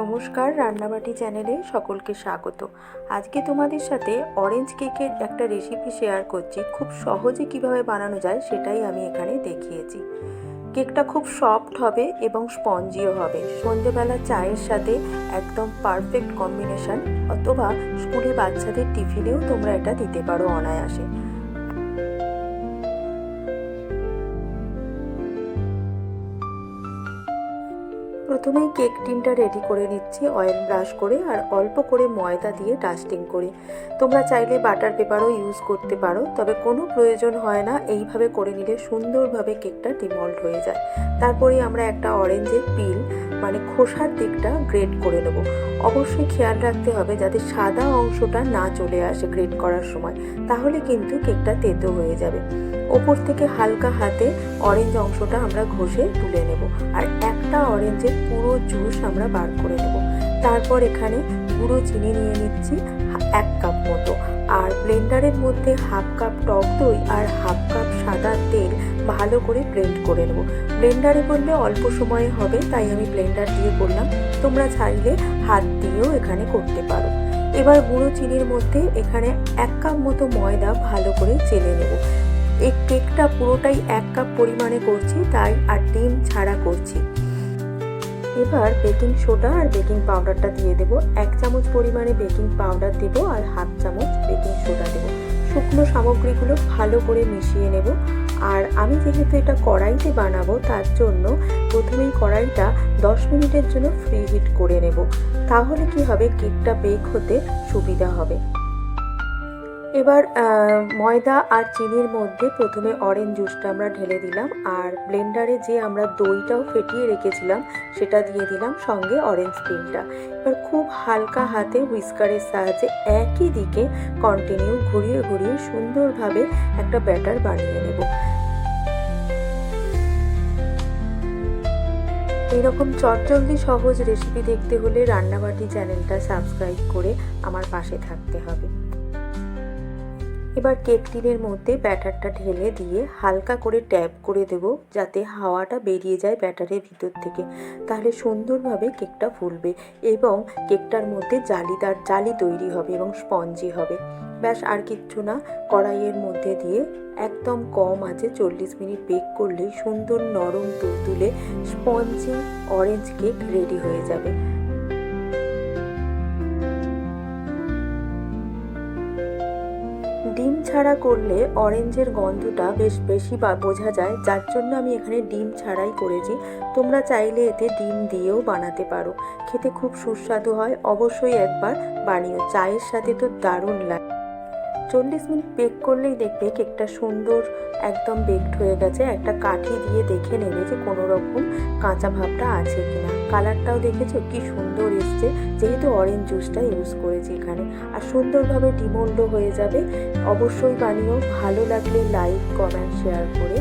নমস্কার রান্নাবাটি চ্যানেলে সকলকে স্বাগত। আজকে তোমাদের সাথে অরেঞ্জ কেকের একটা রেসিপি শেয়ার করছি। খুব সহজে কীভাবে বানানো যায় সেটাই আমি এখানে দেখিয়েছি। কেকটা খুব সফট হবে এবং স্পঞ্জিও হবে। সন্ধেবেলা চায়ের সাথে একদম পারফেক্ট কম্বিনেশন অথবা স্কুলে বাচ্চাদের টিফিনেও তোমরা এটা দিতে পারো অনায়াসে। প্রথমেই কেক টিনটা রেডি করে নিচ্ছি অয়েল ব্রাশ করে আর অল্প করে ময়দা দিয়ে ডাস্টিং করে। তোমরা চাইলে বাটার পেপারও ইউজ করতে পারো, তবে কোনো প্রয়োজন হয় না, এইভাবে করে নিলে সুন্দরভাবে কেকটা ডিমল্ট হয়ে যায়। তারপরে আমরা একটা অরেঞ্জের পিল মানে খোসার দিকটা গ্রেড করে নেব। অবশ্যই খেয়াল রাখতে হবে যাতে সাদা অংশটা না চলে আসে গ্রেড করার সময়, তাহলে কিন্তু কেকটা তেতো হয়ে যাবে। ওপর থেকে হালকা হাতে অরেঞ্জ অংশটা আমরা ঘষে তুলে নেব। আর একটা অরেঞ্জের পুরো জুস আমরা বার করে নেব। তারপর এখানে গুঁড়ো চিনি নিয়ে নিচ্ছি এক কাপ মতো। আর ব্লেন্ডারের মধ্যে হাফ কাপ টক দই আর হাফ কাপ সাদা তেল ভালো করে ব্লেন্ড করে নেব। ব্লেন্ডারে করলে অল্প সময়ে হবে, তাই আমি ব্লেন্ডার দিয়ে করলাম। তোমরা চাইলে হাত দিয়েও এখানে করতে পারো। এবার গুঁড়ো চিনির মধ্যে এখানে এক কাপ মতো ময়দা ভালো করে চেলে নেব। এই কেকটা পুরোটাই এক কাপ পরিমাণে করছি, তাই আর ডিম ছাড়া করছি। এবার বেকিং সোডা আর বেকিং পাউডারটা দিয়ে দেবো। এক চামচ পরিমাণে বেকিং পাউডার দেবো আর হাফ চামচ বেকিং সোডা দেবো। শুকনো সামগ্রীগুলো ভালো করে মিশিয়ে নেব। আর আমি যেহেতু এটা কড়াইতে বানাবো, তার জন্য প্রথমেই কড়াইটা দশ মিনিটের জন্য ফ্রি হিট করে নেব। তাহলে কি হবে? কেকটা বেক হতে সুবিধা হবে। এবার ময়দা আর চিনির মধ্যে প্রথমে অরেঞ্জ জুসটা আমরা ঢেলে দিলাম আর ব্লেন্ডারে যে আমরা দইটাও ফেটিয়ে রেখেছিলাম, সেটা দিয়ে দিলাম সঙ্গে অরেঞ্জ পিলটা এবার খুব হালকা হাতে হুইস্কারের সাহায্যে একই দিকে কন্টিনিউ ঘুরিয়ে ঘুরিয়ে সুন্দরভাবে একটা ব্যাটার বানিয়ে নেব। এইরকম চটজলদি সহজ রেসিপি দেখতে হলে রান্নাবাটি চ্যানেলটা সাবস্ক্রাইব করে আমার পাশে থাকতে হবে। এবার কেক টিনের মধ্যে ব্যাটারটা ঢেলে দিয়ে হালকা করে ট্যাপ করে দেব, যাতে হাওয়াটা বেরিয়ে যায় ব্যাটারের ভিতর থেকে। তাহলে সুন্দরভাবে কেকটা ফুলবে এবং কেকটার মধ্যে জালিদার জালি তৈরি হবে এবং স্পঞ্জি হবে। ব্যাস, আর কিচ্ছু না, কড়াইয়ের মধ্যে দিয়ে একদম কম আছে চল্লিশ মিনিট বেক করলেই সুন্দর নরম তুলতুলে স্পঞ্জি অরেঞ্জ কেক রেডি হয়ে যাবে। ডিম ছাড়া করলে অরেঞ্জের গন্ধটা বেশ বেশি বা বোঝা যায়, যার জন্য আমি এখানে ডিম ছাড়াই করেছি। তোমরা চাইলে এতে ডিম দিয়েও বানাতে পারো। খেতে খুব সুস্বাদু হয়। অবশ্যই একবার বানিও। চায়ের সাথে তো দারুণ লাগে। চল্লিশ মিনিট বেক করলেই দেখবে কেকটা সুন্দর একদম বেকড হয়ে গেছে। একটা কাঠি দিয়ে দেখে নেবে যে কোনো রকম কাঁচা ভাবটা আছে কি না কালারটাও দেখেছ? কি সুন্দর এসছে। যেহেতু অরেঞ্জ জুসটা ইউজ করেছি এখানে। আর সুন্দরভাবে ডিমোল্ড হয়ে যাবে। অবশ্যই বানিয়েও ভালো লাগলে লাইক কমেন্ট শেয়ার করে